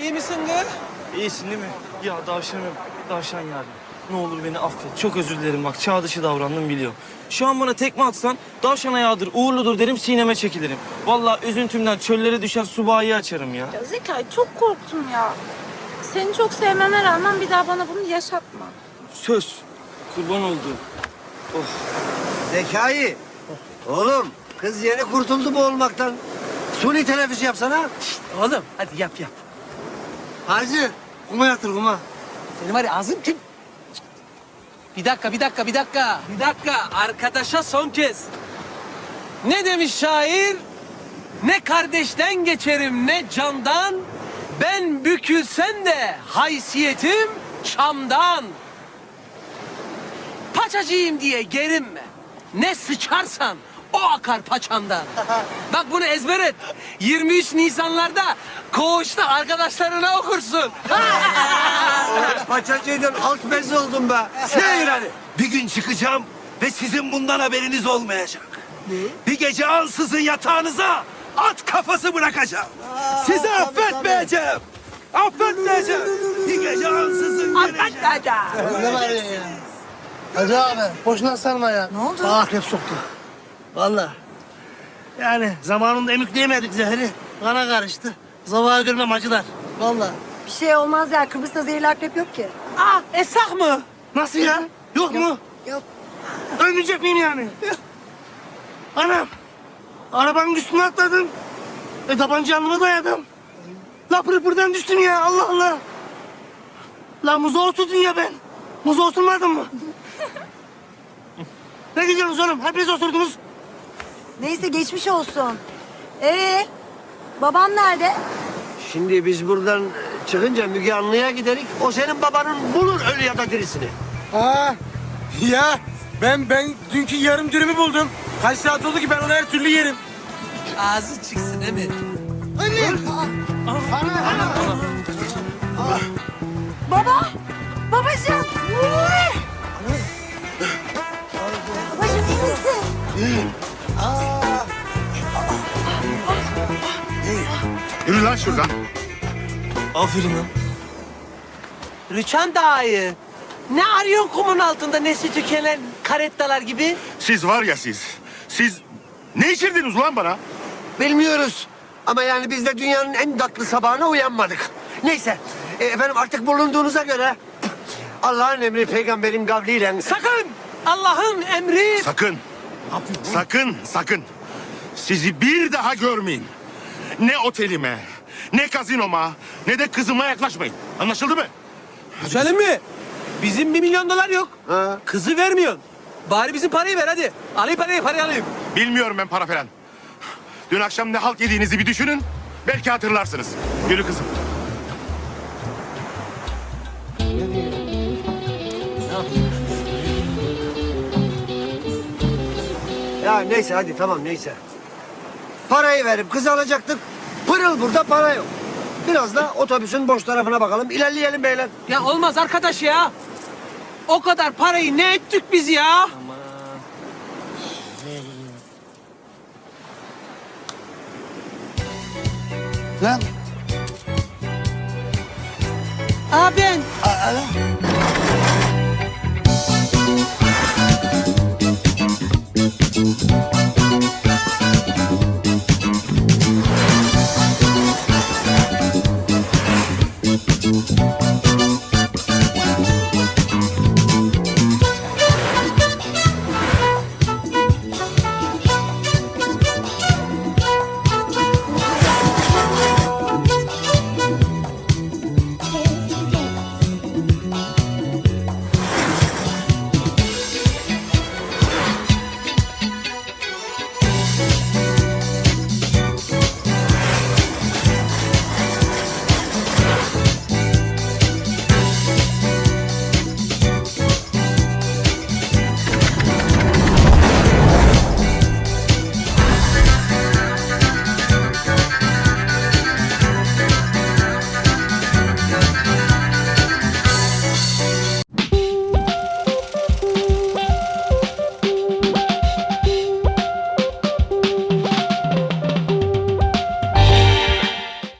İyi misin kız? İyisin değil mi? Ya davşanım, davşan yarim. Ne olur beni affet. Çok özür dilerim bak. Çağ dışı davrandım biliyorum. Şu an bana tekme atsan davşana yağdır, uğurludur derim, sineme çekilirim. Vallahi üzüntümden çöllere düşer subahiyi açarım ya. Ya Zekai çok korktum ya. Seni çok sevmeme rağmen bir daha bana bunu yaşatma. Söz. Kurban olduğum. Zekai. Oğlum kız yeni kurtuldu bu olmaktan. Suni teneffüs yapsana. Oğlum hadi yap yap. Hacı. Kuma yatır kuma. Senin var ya ağzın kim? Bir dakika, bir dakika, bir dakika. Bir dakika. Arkadaşa son kez. Ne demiş şair? Ne kardeşten geçerim ne candan. Ben bükülsem de haysiyetim çamdan. Paçacıyım diye gerinme. Ne sıçarsan o akar paçandan. Bak bunu ezber et. 23 Nisanlarda koğuşta arkadaşlarına okursun. Paçacıydım alt bezi oldum be. Seyir hadi. Bir gün çıkacağım ve sizin bundan haberiniz olmayacak. Bir gece ansızın yatağınıza at kafası bırakacağım. Sizi affetmeyeceğim. Affetmeyeceğim. Bir gece ansızın geleceğim. Ne var ya? Hacı abi boşuna sarma ya. Ne oldu? Bana akrep soktu. Vallahi. Yani zamanında emükleyemedik zehri. Kana karıştı. Zavağı görmem acılar. Vallahi. Bir şey olmaz ya. Kıbrıs'ta zehirli akrep yok ki. Ah esak mı? Nasıl ya? Yok mu? Yok. Ölmeyecek miyim yani? Anam. Arabanın üstüne atladım. E tabanca alnıma dayadım. La pırpırdan düştüm ya Allah Allah. La muza oturdun ya ben. Muza oturmadın mı? ne gidiyorsunuz oğlum? Hepiniz oturdunuz. Neyse geçmiş olsun. Ee, babam nerede? Şimdi biz buradan çıkınca Müge Anlı'ya giderik. O senin babanın bulur ölü ya da dirisini. Ha ya ben ben dünkü yarım dürümü buldum. Kaç saat oldu ki ben onu her türlü yerim. Ağzı çıksın değil mi? Baba! Babacığım! Uy! Yürü lan şuradan. Aferin lan. Rüçhan dayı. Ne arıyorsun kumun altında nesli tükenen karettalar gibi? Siz var ya siz. Siz ne içirdiniz ulan bana? Bilmiyoruz. Ama yani biz de dünyanın en tatlı sabahına uyanmadık. Neyse. e, efendim artık bulunduğunuza göre Allah'ın emri peygamberin kavliyle Sakın! Allah'ın emri. Sakın. Sakın, sakın. Sizi bir daha görmeyin. Ne otelime, ne kazinoma, ne de kızıma yaklaşmayın. Anlaşıldı mı? Söyle mi? Bizim bir milyon dolar yok. Ha. Kızı vermiyorsun. Bari bizim parayı ver hadi. Alayım parayı, parayı alayım. Bilmiyorum ben para falan. Dün akşam ne halt yediğinizi bir düşünün. Belki hatırlarsınız. Yürü kızım. Ya neyse hadi tamam neyse. Parayı verip kız alacaktık. Pırıl burada para yok. Biraz da otobüsün boş tarafına bakalım. İlerleyelim beyler. Ya olmaz arkadaş ya. O kadar parayı ne ettik biz ya? Lan. Aa ben. a- ala.